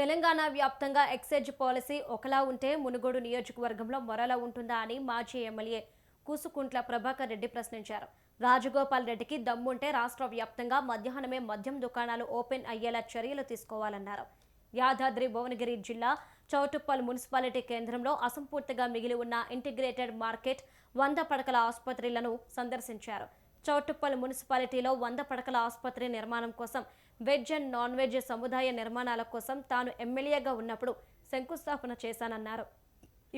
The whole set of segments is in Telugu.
తెలంగాణ వ్యాప్తంగా ఎక్సైజ్ పాలసీ ఒకలా ఉంటే మునుగోడు నియోజకవర్గంలో మరలా ఉంటుందా అని మాజీ ఎమ్మెల్యే కూసుకుంట్ల ప్రభాకర్ రెడ్డి ప్రశ్నించారు. రాజగోపాల్ రెడ్డికి దమ్ముంటే రాష్ట్ర వ్యాప్తంగా మధ్యాహ్నమే మద్యం దుకాణాలు ఓపెన్ అయ్యేలా చర్యలు తీసుకోవాలన్నారు. యాదాద్రి భువనగిరి జిల్లా చౌటుప్పల్ మున్సిపాలిటీ కేంద్రంలో అసంపూర్తిగా మిగిలి ఉన్న ఇంటిగ్రేటెడ్ మార్కెట్ వంద పడకల ఆసుపత్రులను సందర్శించారు. చౌటుప్పల్ మున్సిపాలిటీలో వంద పడకల ఆసుపత్రి నిర్మాణం కోసం వెజ్ అండ్ నాన్ వెజ్ సముదాయ నిర్మాణాల కోసం తాను ఎమ్మెల్యేగా ఉన్నప్పుడు శంకుస్థాపన చేశానన్నారు.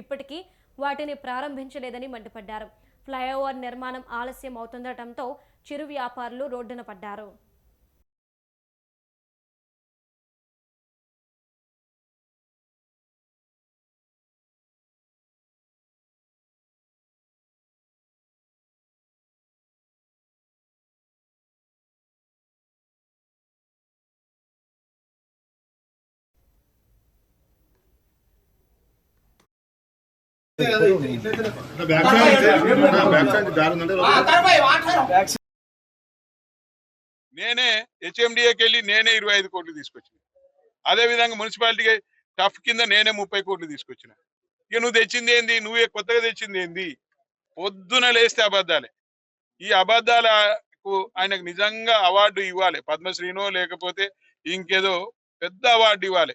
ఇప్పటికీ వాటిని ప్రారంభించలేదని మండిపడ్డారు. ఫ్లైఓవర్ నిర్మాణం ఆలస్యం అవుతుండటంతో చిరు వ్యాపారులు రోడ్డున పడ్డారు. నేనే హెచ్ఎండిఏకి వెళ్ళి నేనే ఇరవై ఐదు కోట్లు తీసుకొచ్చిన. అదే విధంగా మున్సిపాలిటీకి టఫ్ కింద నేనే ముప్పై కోట్లు తీసుకొచ్చిన. ఇక నువ్వు తెచ్చింది ఏంది? నువ్వే కొత్తగా తెచ్చింది ఏంది? పొద్దున లేస్తే అబద్ధాలే. ఈ అబద్ధాలకు ఆయనకు నిజంగా అవార్డు ఇవ్వాలి. పద్మశ్రీనో లేకపోతే ఇంకేదో పెద్ద అవార్డు ఇవ్వాలి.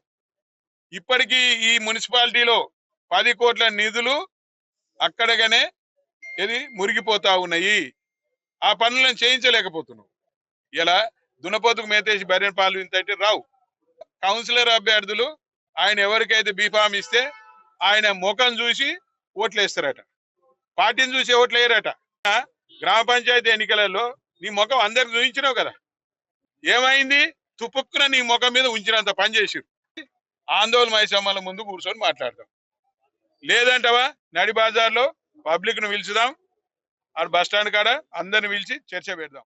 ఇప్పటికీ ఈ మున్సిపాలిటీలో పది కోట్ల నిధులు అక్కడగానే ఇది మురిగిపోతా ఉన్నాయి. ఆ పనులను చేయించలేకపోతున్నావు. ఇలా దునపోతుకు మేతేసి బర్రెన పాలు ఇంత అంటే రావు. కౌన్సిలర్ అభ్యర్థులు ఆయన ఎవరికైతే బీఫామ్ ఇస్తే ఆయన ముఖం చూసి ఓట్లు వేస్తారట పార్టీని చూసి ఓట్లు వేయరట గ్రామ పంచాయతీ ఎన్నికలలో నీ ముఖం అందరికి చూపించినావు కదా. ఏమైంది? తుపుక్కున నీ ముఖం మీద ఉంచినంత పని ఆందోళన మైసమ్మల ముందు కూర్చొని మాట్లాడతాం లేదంటవా? నడి బజార్లో పబ్లిక్ను పిలుచుదాం. ఆడ బస్ స్టాండ్ కాడ అందరిని పిలిచి చర్చ పెడదాం.